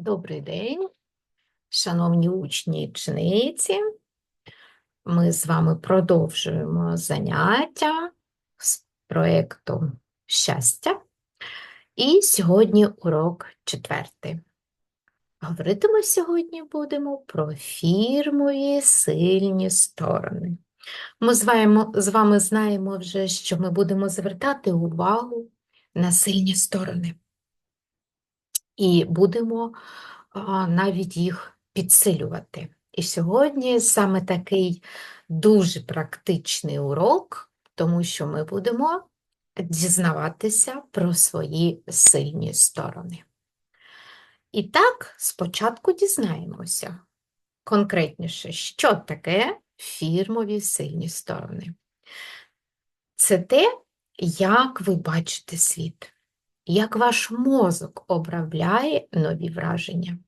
Добрий день, шановні учні і учениці. Ми з вами продовжуємо заняття з проєкту щастя. І сьогодні урок четвертий. Говорити ми сьогодні будемо про фірмові сильні сторони. Ми з вами знаємо вже, що ми будемо звертати увагу на сильні сторони. І будемо навіть їх підсилювати. І сьогодні саме такий дуже практичний урок, тому що ми будемо дізнаватися про свої сильні сторони. І так, спочатку дізнаємося конкретніше, що таке фірмові сильні сторони. Це те, як ви бачите світ як ваш мозок обробляє нові враження.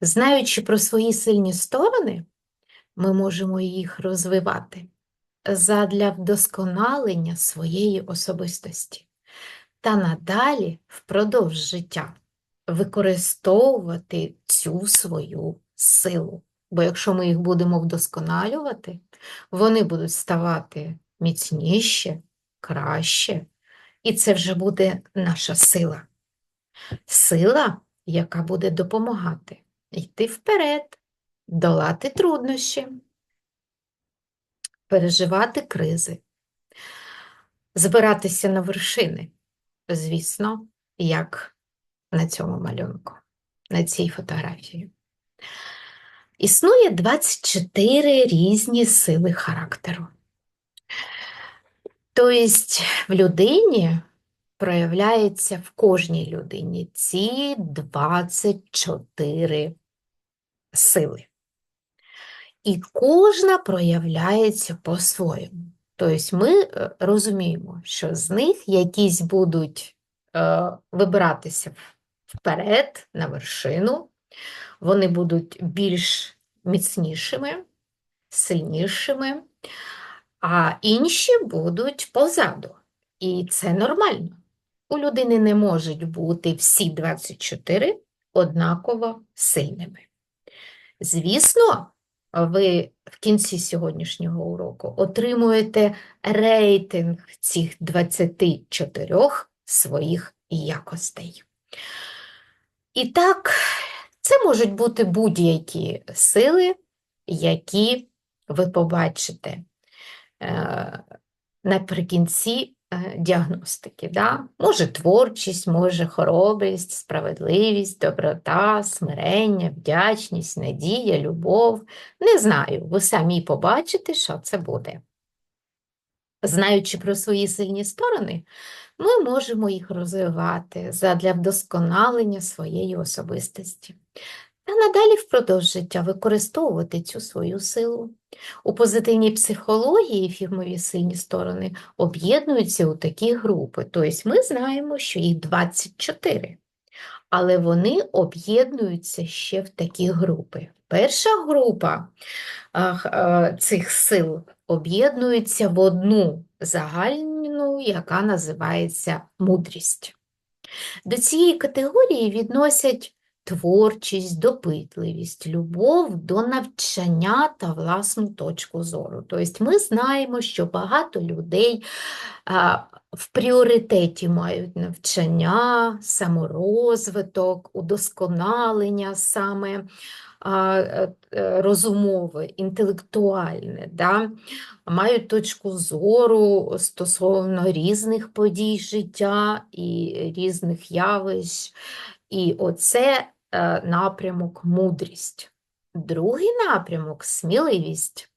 Знаючи про свої сильні сторони, ми можемо їх розвивати задля вдосконалення своєї особистості та надалі впродовж життя використовувати цю свою силу. Бо якщо ми їх будемо вдосконалювати, вони будуть ставати міцніше, краще. І це вже буде наша сила. Сила, яка буде допомагати йти вперед, долати труднощі, переживати кризи, збиратися на вершини, звісно, як на цьому малюнку, на цій фотографії. Існує 24 різні сили характеру. Тобто в людині проявляється в кожній людині ці 24 сили. І кожна проявляється по-своєму. Тобто ми е, розуміємо, що з них якісь будуть е, вибиратися вперед, на вершину, вони будуть більш міцнішими, сильнішими а інші будуть позаду. І це нормально. У людини не можуть бути всі 24 однаково сильними. Звісно, ви в кінці сьогоднішнього уроку отримуєте рейтинг цих 24 своїх якостей. І так, це можуть бути будь-які сили, які ви побачите наприкінці е, діагностики. Да? Може творчість, може хоробрість, справедливість, доброта, смирення, вдячність, надія, любов. Не знаю, ви самі побачите, що це буде. Знаючи про свої сильні сторони, ми можемо їх розвивати задля вдосконалення своєї особистості та надалі впродовж життя використовувати цю свою силу. У позитивній психології фірмові сильні сторони об'єднуються у такі групи, тобто ми знаємо, що їх 24, але вони об'єднуються ще в такі групи. Перша група цих сил об'єднується в одну загальну, яка називається мудрість. До цієї категорії відносять творчість, допитливість, любов до навчання та власну точку зору. Тобто ми знаємо, що багато людей в пріоритеті мають навчання, саморозвиток, удосконалення саме а, е, розумове, інтелектуальне, да? мають точку зору стосовно різних подій життя і різних явищ. І оце Е, напрямок мудрість. Другий напрямок сміливість.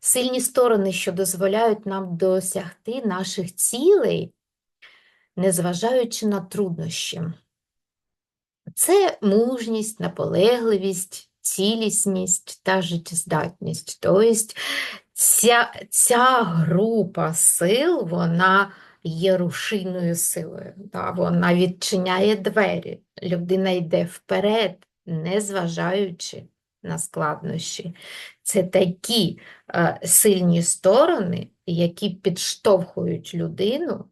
Сильні сторони, що дозволяють нам досягти наших цілей, незважаючи на труднощі. Це мужність, наполегливість, цілісність та життєздатність. Тобто ця, ця група сил, вона є рушійною силою. Да? Вона відчиняє двері, людина йде вперед, незважаючи на складнощі. Це такі е, сильні сторони, які підштовхують людину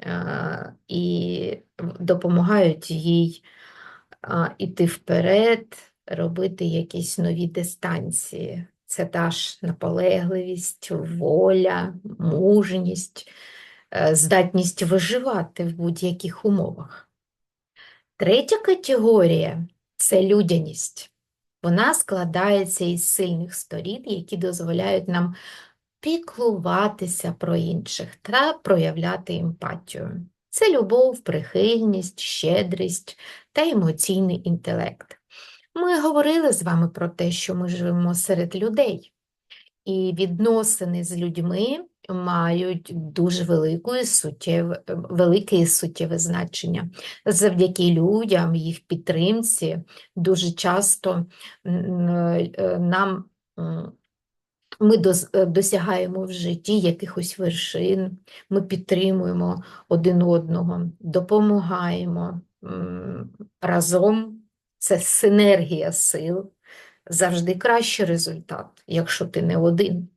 е, і допомагають їй а, іти вперед, робити якісь нові дистанції. Це та ж наполегливість, воля, мужність, е, здатність виживати в будь-яких умовах. Третя категорія це людяність. Вона складається із сильних сторін, які дозволяють нам піклуватися про інших та проявляти емпатію. Це любов, прихильність, щедрість та емоційний інтелект. Ми говорили з вами про те, що ми живемо серед людей, і відносини з людьми мають дуже велику суттєве, велике і суттєве значення. Завдяки людям, їх підтримці, дуже часто е, нам ми е, досягаємо в житті якихось вершин, ми підтримуємо один одного, допомагаємо разом. Це синергія сил, завжди кращий результат, якщо ти не один.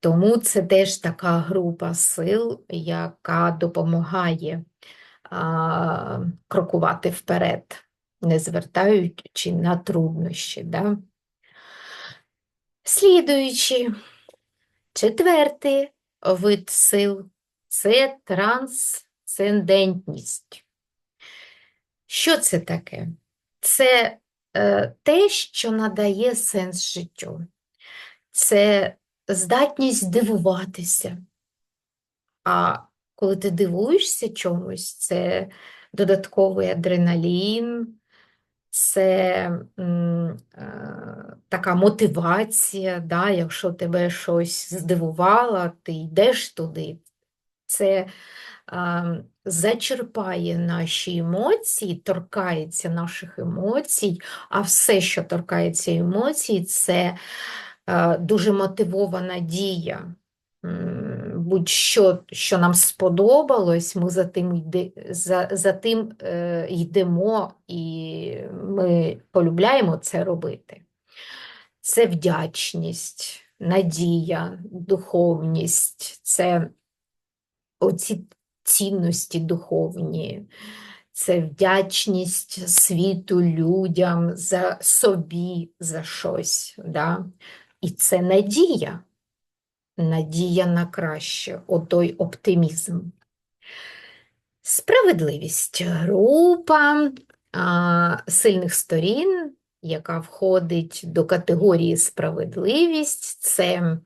Тому це теж така група сил, яка допомагає а, крокувати вперед, не звертаючи на труднощі. Да? Слідуючи, четвертий вид сил це трансцендентність. Що це таке? Це те, що надає сенс життю, це здатність дивуватися. А коли ти дивуєшся чомусь, це додатковий адреналін, це е, така мотивація, да, якщо тебе щось здивувало, ти йдеш туди. Це е, зачерпає наші емоції, торкається наших емоцій, а все, що торкається емоцій, це е, дуже мотивована дія будь-що, що нам сподобалось, ми за тим йде, за, за тим е, йдемо і ми полюбляємо це робити. Це вдячність, надія, духовність, це оці цінності духовні, це вдячність світу, людям, за собі, за щось. Да? І це надія надія на краще, отой оптимізм. Справедливість група а, сильних сторін, яка входить до категорії справедливість, це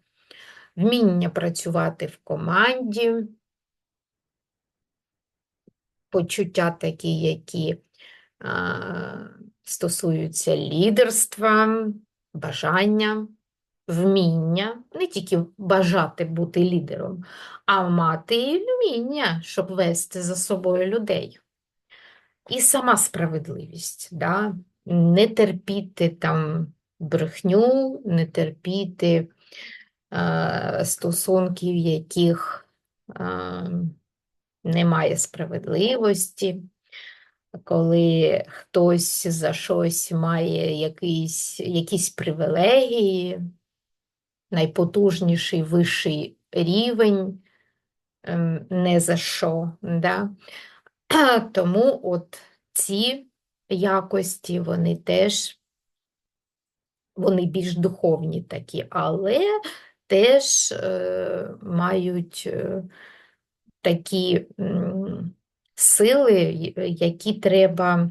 вміння працювати в команді, почуття такі, які стосуються лідерства, бажання вміння, не тільки бажати бути лідером, а мати і вміння, щоб вести за собою людей. І сама справедливість, да? не терпіти там брехню, не терпіти е, стосунків, яких е, немає справедливості. Коли хтось за щось має якісь, якісь привілегії, найпотужніший вищий рівень, ем, не за що. Да? Тому от ці якості, вони теж вони більш духовні такі, але теж е, мають е, такі сили, які треба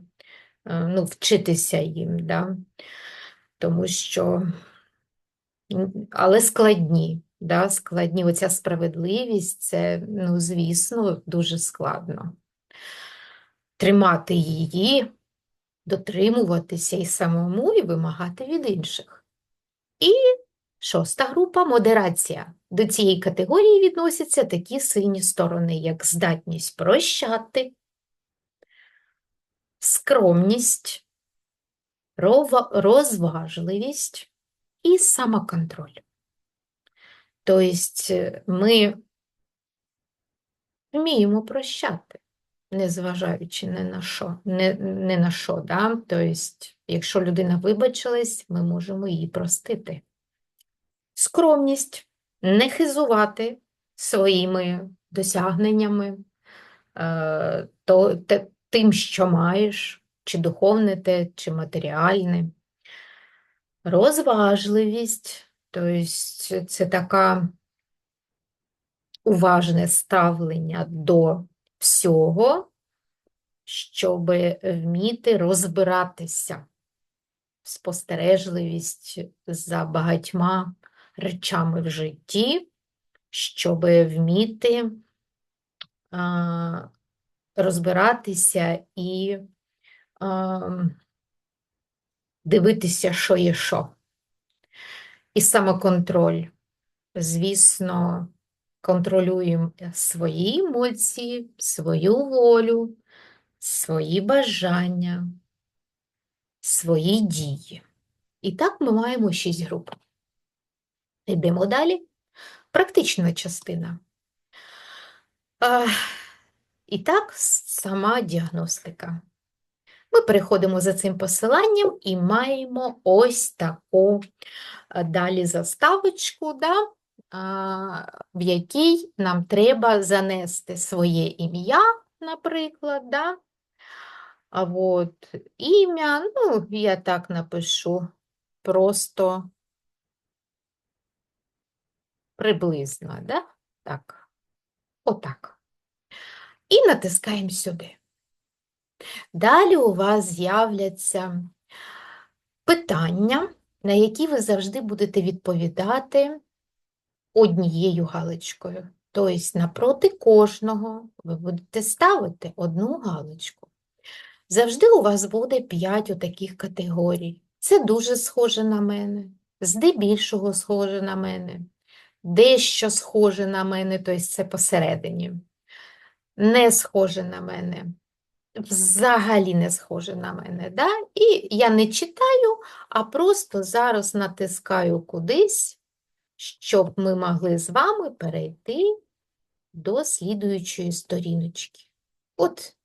е, ну, вчитися їм, да? тому що але складні. Да, складні. Оця справедливість це, ну, звісно, дуже складно. Тримати її, дотримуватися і самому, і вимагати від інших. І шоста група модерація. До цієї категорії відносяться такі сильні сторони, як здатність прощати, скромність, розважливість і самоконтроль. Тобто ми вміємо прощати, незважаючи не на що. Не, не на що да? Тобто, якщо людина вибачилась, ми можемо її простити. Скромність не хизувати своїми досягненнями, е, то, те, тим, що маєш, чи духовне те, чи матеріальне. Розважливість, тобто це така уважне ставлення до всього, щоб вміти розбиратися, спостережливість за багатьма речами в житті, щоб вміти а, розбиратися і а, дивитися, що є що. І самоконтроль. Звісно, контролюємо свої емоції, свою волю, свої бажання, свої дії. І так ми маємо шість груп. Йдемо далі. Практична частина. А, І так, сама діагностика. Ми переходимо за цим посиланням і маємо ось таку далі заставочку, да, в якій нам треба занести своє ім'я, наприклад. Да? А от ім'я, ну, я так напишу просто приблизно, да? так, отак. І натискаємо сюди. Далі у вас з'являться питання, на які ви завжди будете відповідати однією галочкою. Тобто, напроти кожного ви будете ставити одну галочку. Завжди у вас буде 5 отаких категорій. Це дуже схоже на мене, здебільшого схоже на мене, дещо схоже на мене, тобто це посередині, не схоже на мене, взагалі не схоже на мене. Да? І я не читаю, а просто зараз натискаю кудись, щоб ми могли з вами перейти до слідуючої сторіночки. От,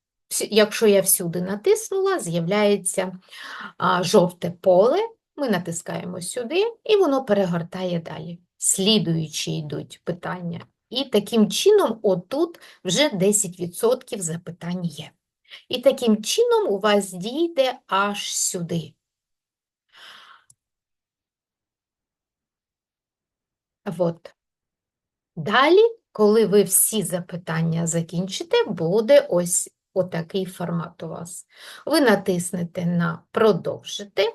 якщо я всюди натиснула, з'являється жовте поле, ми натискаємо сюди, і воно перегортає далі. Слідуючі йдуть питання. І таким чином, отут вже 10% запитань є. І таким чином у вас дійде аж сюди. От. Далі, коли ви всі запитання закінчите, буде ось отакий формат у вас. Ви натиснете на Продовжити,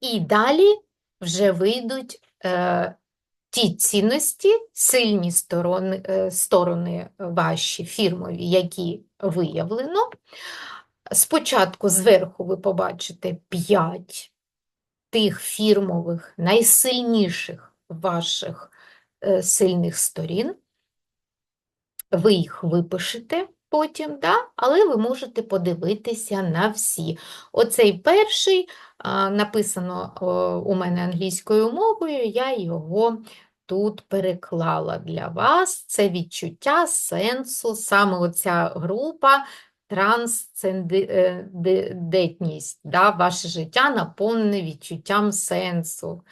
і далі вже вийдуть е, ті цінності, сильні сторони, е, сторони ваші фірмові, які виявлено. Спочатку зверху ви побачите 5 тих фірмових, найсильніших ваших е, сильних сторін. Ви їх випишете потім, да? але ви можете подивитися на всі. Оцей перший написано у мене англійською мовою, я його тут переклала для вас. Це відчуття сенсу, саме оця група. Трансцендентність, да, ваше життя наповнене відчуттям сенсу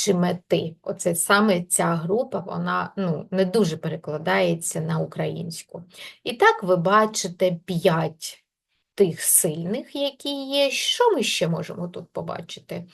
чи мети. Оце саме ця група, вона ну, не дуже перекладається на українську. І так ви бачите п'ять тих сильних, які є. Що ми ще можемо тут побачити?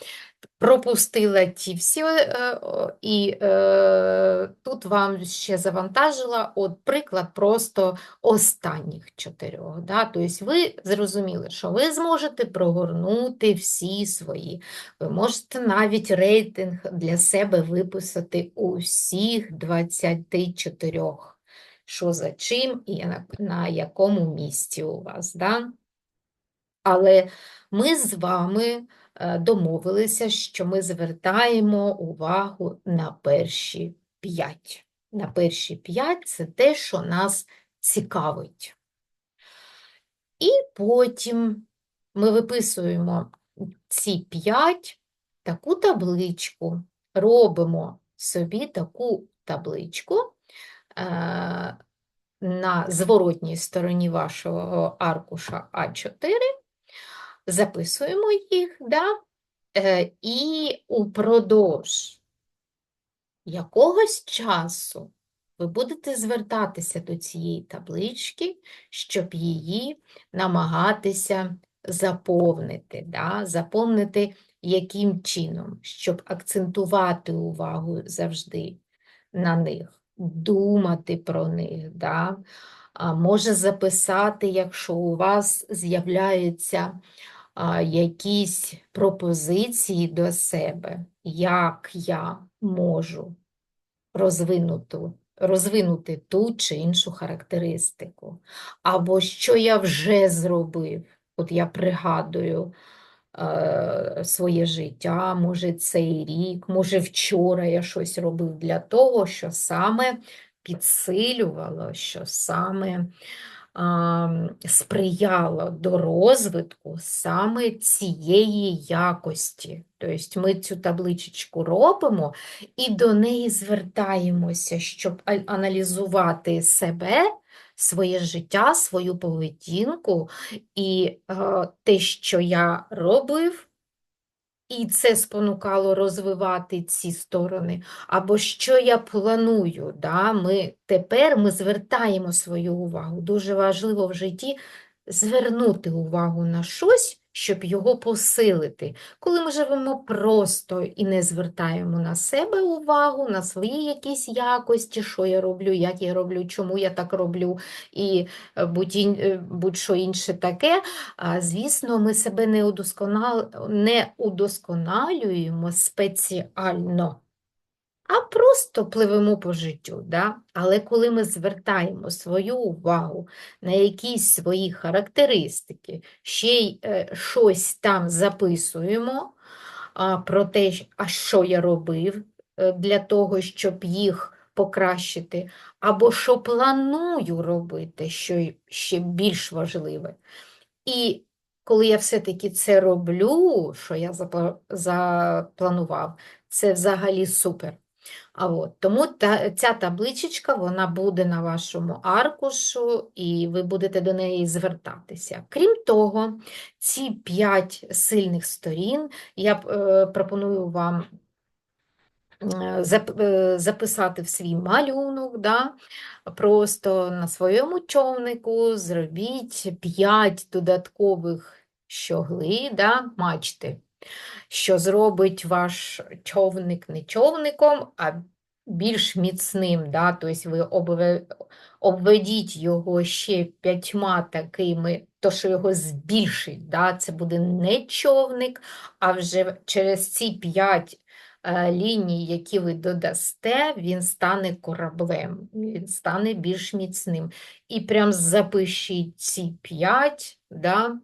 Пропустила ті всі, е, і е, тут вам ще завантажила от приклад просто останніх чотирьох. Да? Тобто ви зрозуміли, що ви зможете прогорнути всі свої. Ви можете навіть рейтинг для себе виписати усіх 24. Що за чим і на, на якому місці у вас. Да? Але ми з вами е, домовилися, що ми звертаємо увагу на перші п'ять. На перші п'ять це те, що нас цікавить. І потім ми виписуємо ці п'ять, таку табличку, робимо собі таку табличку. Е, на зворотній стороні вашого аркуша А4 записуємо їх, да? Е, і упродовж якогось часу ви будете звертатися до цієї таблички, щоб її намагатися заповнити. Да? Заповнити яким чином? Щоб акцентувати увагу завжди на них, думати про них. Да? А може записати, якщо у вас з'являються якісь пропозиції до себе, як я можу розвинути, розвинути ту чи іншу характеристику, або що я вже зробив. От я пригадую е, своє життя, може цей рік, може вчора я щось робив для того, що саме підсилювало, що саме сприяло до розвитку саме цієї якості. Тобто ми цю табличечку робимо і до неї звертаємося, щоб аналізувати себе, своє життя, свою поведінку і е, те, що я робив, і це спонукало розвивати ці сторони, або що я планую. Да? Ми, тепер ми звертаємо свою увагу. Дуже важливо в житті звернути увагу на щось, щоб його посилити. Коли ми живемо просто і не звертаємо на себе увагу, на свої якісь якості, що я роблю, як я роблю, чому я так роблю, і е, е, будь-що інше таке, Звісно, ми себе не удосконалюємо спеціально, а просто пливемо по життю. Да? Але коли ми звертаємо свою увагу на якісь свої характеристики, ще й е, щось там записуємо а, про те, а що я робив е, для того, щоб їх покращити, або що планую робити, що ще більш важливе. І коли я все-таки це роблю, що я запланував, це взагалі супер. А от, тому та, ця табличечка вона буде на вашому аркушу, і ви будете до неї звертатися. Крім того, ці п'ять сильних сторін я е, пропоную вам е, е, записати в свій малюнок, да? Просто на своєму човнику зробіть 5 додаткових щогли, да? мачти, що зробить ваш човник не човником, а більш міцним. Да? Тобто ви обведіть його ще п'ятьма такими, то що його збільшить. Да? Це буде не човник, а вже через ці п'ять е, ліній, які ви додасте, він стане кораблем, він стане більш міцним. І прям запишіть ці п'ять да,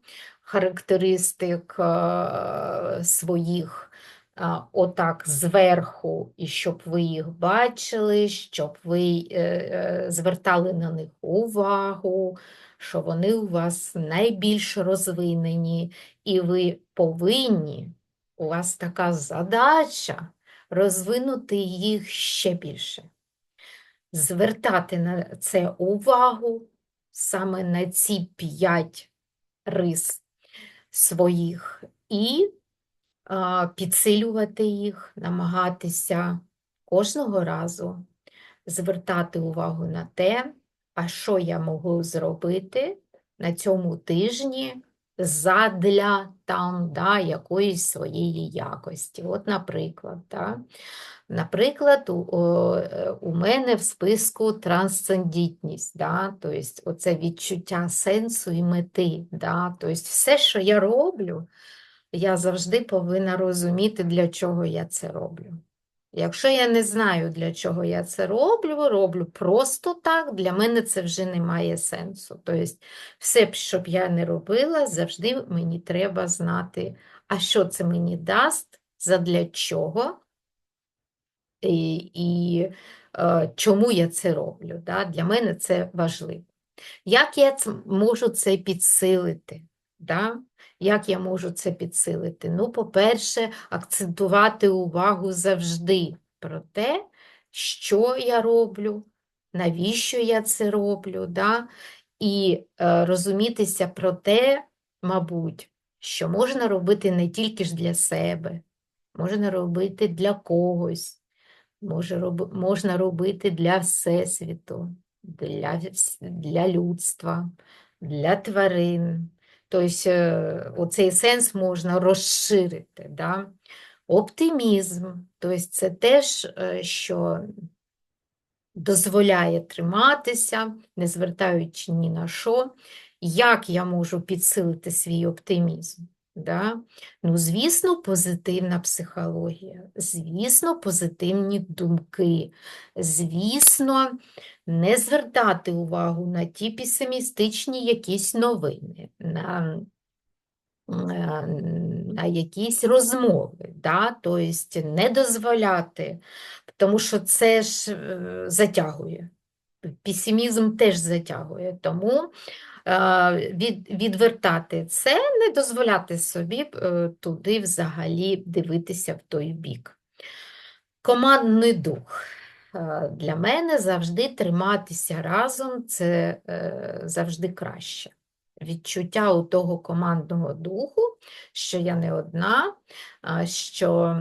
характеристик е, своїх. Отак зверху, і щоб ви їх бачили, щоб ви е, е, звертали на них увагу, що вони у вас найбільш розвинені, і ви повинні у вас така задача розвинути їх ще більше. Звертати на це увагу саме на ці п'ять рис своїх і е, підсилювати їх, намагатися кожного разу звертати увагу на те, а що я можу зробити на цьому тижні задля там, да, якоїсь своєї якості. От, наприклад, да. Наприклад, у, у мене в списку трансцендентність, да, тобто оце відчуття сенсу і мети. Да, тобто все, що я роблю, я завжди повинна розуміти, для чого я це роблю. Якщо я не знаю, для чого я це роблю, роблю просто так, для мене це вже не має сенсу. Тобто, все, що б я не робила, завжди мені треба знати, а що це мені дасть, задля чого і, і е, чому я це роблю. Да? Для мене це важливо. Як я можу це підсилити? Да? Як я можу це підсилити? Ну, по-перше, акцентувати увагу завжди про те, що я роблю, навіщо я це роблю, да? і е, розумітися про те, мабуть, що можна робити не тільки ж для себе, можна робити для когось. може роб... можна робити для Всесвіту, для, для людства, для тварин. Тобто, оцей сенс можна розширити. Да? Оптимізм, тобто це теж, е, що дозволяє триматися, не звертаючи ні на що. Як я можу підсилити свій оптимізм? Да? Ну, звісно, позитивна психологія, звісно, позитивні думки, звісно, не звертати увагу на ті песимістичні якісь новини, на, е, на якісь розмови, да? Тобто не дозволяти, тому що це ж е, затягує. Песимізм теж затягує, тому е, від, відвертати це, не дозволяти собі е, туди взагалі дивитися в той бік. Командний дух. Е, Для мене завжди триматися разом це завжди краще. Відчуття у того командного духу, що я не одна, що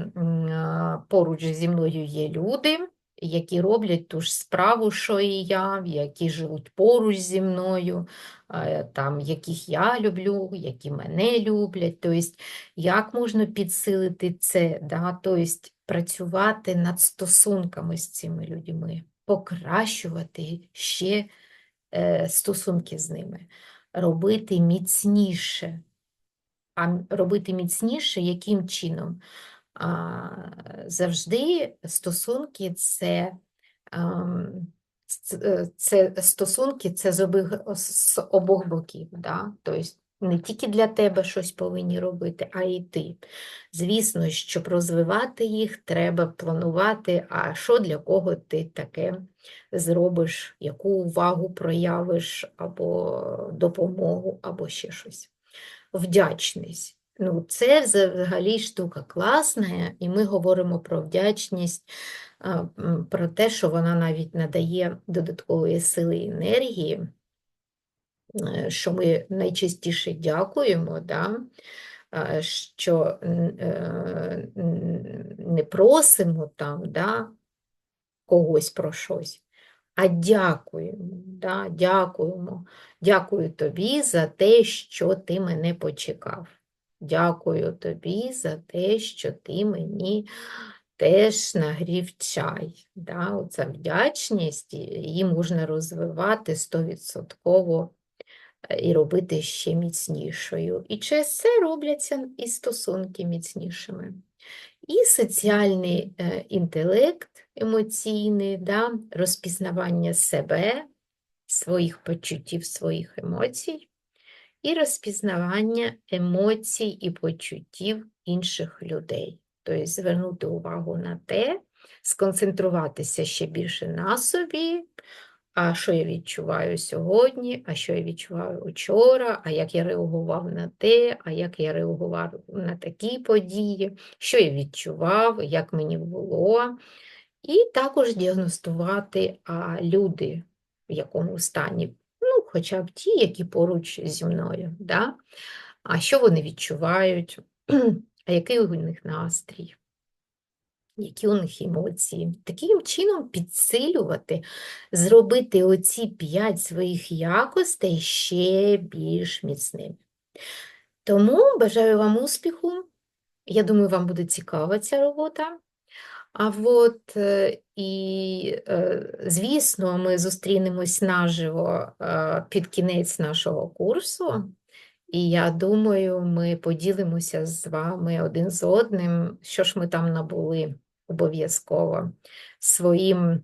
поруч зі мною є люди, які роблять ту ж справу, що і я, які живуть поруч зі мною, там, яких я люблю, які мене люблять. Тобто, як можна підсилити це, да? Тобто, працювати над стосунками з цими людьми, покращувати ще е, стосунки з ними, робити міцніше. А робити міцніше яким чином? Завжди стосунки це, ам, е, це стосунки це з обох, з обох боків. Да? Тобто не тільки для тебе щось повинні робити, а й ти. Звісно, щоб розвивати їх, треба планувати, а що для кого ти таке зробиш, яку увагу проявиш, або допомогу, або ще щось. Вдячність. Ну, це взагалі штука класна, і ми говоримо про вдячність, про те, що вона навіть надає додаткової сили і енергії, е, що ми найчастіше дякуємо, да? що е, не просимо там, да, когось про щось, а дякуємо, да, дякуємо. Дякую тобі за те, що ти мене почекав. Дякую тобі за те, що ти мені теж нагрів чай. Да? Оця вдячність, її можна розвивати стовідсотково е, і робити ще міцнішою. І через це робляться і стосунки міцнішими. І соціальний е, інтелект емоційний, да, розпізнавання себе, своїх почуттів, своїх емоцій, і розпізнавання емоцій і почуттів інших людей. Тобто звернути увагу на те, сконцентруватися ще більше на собі, а що я відчуваю сьогодні, а що я відчуваю вчора, а як я реагував на те, а як я реагував на такі події, що я відчував, як мені було. І також діагностувати, а люди в якому стані, хоча б ті, які поруч зі мною, да? а що вони відчувають, а який у них настрій, які у них емоції. Таким чином підсилювати, зробити оці п'ять своїх якостей ще більш міцними. Тому бажаю вам успіху. Я думаю, вам буде цікава ця робота. А от і, е, звісно, ми зустрінемось наживо під кінець нашого курсу, і я думаю, ми поділимося з вами один з одним, що ж ми там набули обов'язково своїм е,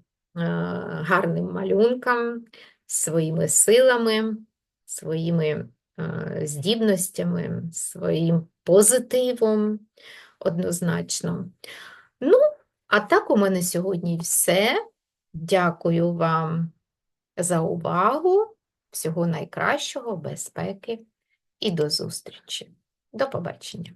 гарним малюнкам, своїми силами, своїми е, здібностями, своїм позитивом однозначно. Ну, а так у мене сьогодні все. Дякую вам за увагу. Всього найкращого, безпеки і до зустрічі. До побачення.